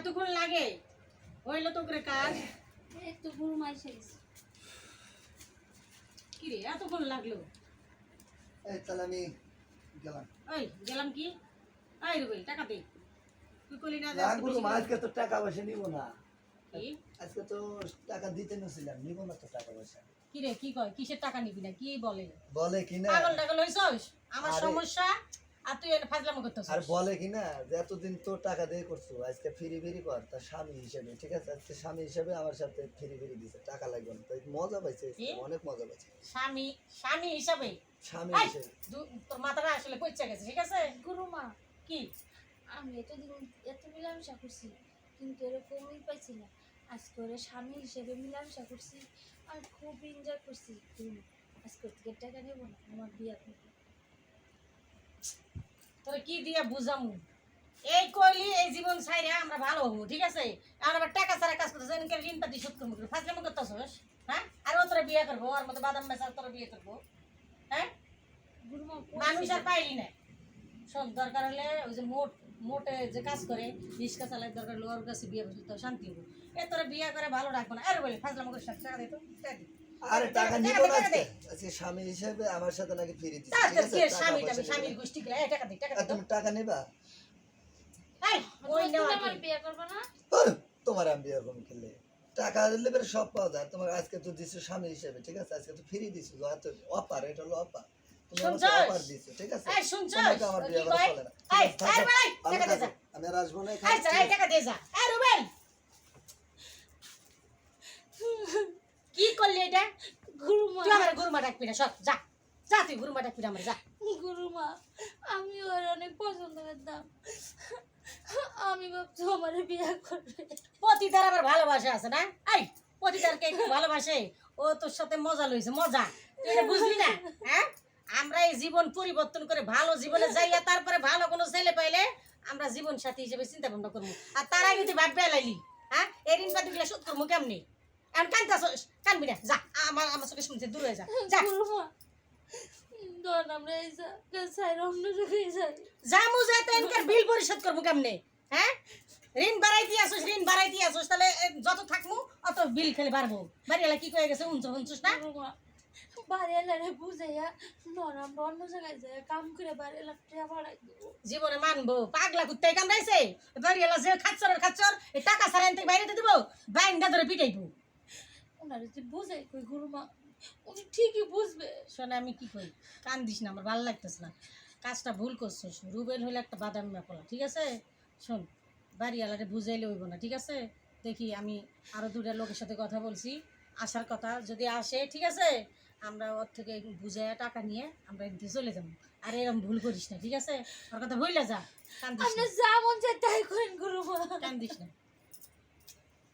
এতক্ষণ লাগে? হইল তো করে কাজ। একটু গুরু মাই শেষ কি রে এতক্ষণ লাগল? এই তাহলে আমি গেলাম। ওই গেলাম কি? আই রে বল টাকা দে। তুই কলি না যে গুরু আজকে তো টাকা পয়সা নিব না। কি? আজকে তো টাকা দিতে নছিলাম নিব না তো টাকা পয়সা। কি রে কি কয়? কিসের টাকা নিবি না? কি বলে? বলে কি না পাগল টাগল হইছস? আমার সমস্যা? আর তুই এনে ফাজলামো করতেছিস। আর বলে কি না যে এতদিন তো টাকা দিয়ে করছ আজকে ফিরি ফিরি কর তার স্বামী হিসেবে ঠিক আছে? আজকে স্বামী হিসেবে আমার সাথে ফিরি ফিরি দিছে টাকা লাগবে না। তাই মজা পাইছে অনেক মজা পাইছে। স্বামী স্বামী হিসাবে? স্বামী হিসেবে। তোর মাথাটা আসলে পয়সা গেছে ঠিক আছে? গুরু মা কি? আমি এতদিন এত মিলামেশা করছি কিন্তু এরকমই পাইছি না। আজকে ওরা স্বামী হিসেবে মিলামেশা করছি আর খুব এনজয় করছি আজকে থেকে টাকা নেব না আমার বিয়া তোর কি দিয়া বুঝামু? এই কইলি এই জীবন ছাইরে আমরা ভালো হব, ঠিক আছে? আর আবার টাকা ছাড়া কাজ করতেছ এনকে ঋণ পাতি শোধ করব ফাজলামো করতেছস হ্যাঁ? আর ও তোরা বিয়ে করব আর মতো বাদাম মেশা তোরা বিয়ে করব হ্যাঁ? মানুষ আর পাইলি না। শোন, দরকার হলে ওই যে মোট, মোটে যে কাজ করে, রিক্সা চালায় দরকার হলে ওর কাছে বিয়ে বসলে তো শান্তি হব। এ তোরা বিয়ে করে ভালো রাখব না। আরে বলে টাকা দে তো, টাকা দে। আরে টাকা টাকা নিব না টাকা আজকে। আজকে স্বামী হিসেবে আমার সাথে নাকি ফিরি দিছে ঠিক আছে? কি টাকা স্বামী পয়সা টামি নিবো স্বামীর না। গোষ্ঠী গুলা টাকা দে টাকা তো। তুমি টাকা নেবা? এই, ওই তুমি আমার বিয়ে করব না? তোমার আমি বিয়ে করব খেলে টাকা দিলে সব পাওয়া যায়। তোমার আজকে তো দিছো স্বামী হিসেবে ঠিক আছে? আজকে তো ফিরি দিছো অপার এটা হলো অপার। তুমি আমাকে শুনছস? অপার করলি এটা? গুরু মা তুই আমার গুরুমা ডাকবি না সব যা। যা তুই গুরুমা ডাকবি না আমার যা। গুরুমা আমি ওর অনেক পছন্দ করতাম আমি ভাবছি আমার বিয়ে করবে। পতিতার আবার ভালোবাসা আছে না? এই পতিতারকে একটু ভালোবাসে? ও তোর সাথে মজা লইছে মজা। তুই এটা বুঝলি না? হ্যাঁ? আমরা এই জীবন পরিবর্তন করে ভালো জীবনে যাইয়া তারপরে ভালো কোনো ছেলে পাইলে আমরা জীবন সাথী হিসেবে চিন্তা ভাবনা করব। আর তার আগে তুই ভাববে লাইলি হ্যাঁ? এই ঋণ পাতি গুলো শোধ করব কেমনি? এখন কান্তাস কানবি না। যা আমার আমার চোখে শুনছে দূর হয়ে যা যা। যা মুজা তো এনকার বিল পরিশোধ করব কেমনে হ্যাঁ? ঋণ বাড়াইতে আসোস ঋণ বাড়াইতে আসোস তাহলে এ, যত থাকব অত বিল খালি বাড়বো। বাড়িওয়ালা কি কয়ে গেছে উনছো উনছোস না? গুরু মা বাড়ি এলারে বুঝাইয়া ধর আমরা অন্য জায়গায় যাই কাম করে বাড়ি এলার টাকা বাড়াই দেবো। জীবনে মানবো পাগলা কুত্তাই কামড়াইছে? বাড়িওয়ালা যে খাচ্ছর খাচ্ছর টাকা ছাড়া বাইরে দিব বাইন্দা ধরে পিটাইবো। ওনারা যে বুঝাই কই গুরু মা উনি ঠিকই বুঝবে। শোনে আমি কি করি? কান দিস না আমার ভালো লাগতেছে না। কাজটা ভুল করছিস। রুবেল হলে একটা বাদাম মেপলা ঠিক আছে? শোন বাড়িওয়ালারে বুঝাইলে হইব না ঠিক আছে? দেখি আমি আরও দুটা লোকের সাথে কথা বলছি। আসার কথা যদি আসে ঠিক আছে? আমরা ওর থেকে বুঝাইয়া টাকা নিয়ে আমরা এদিকে চলে যাব। আর এরকম ভুল করিস না ঠিক আছে? ওর কথা ভুলে যা কান্দিস না। যা মন তাই করেন গুরু কান্দিস না।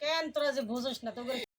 কেন তোরা যে বোঝস না তোকে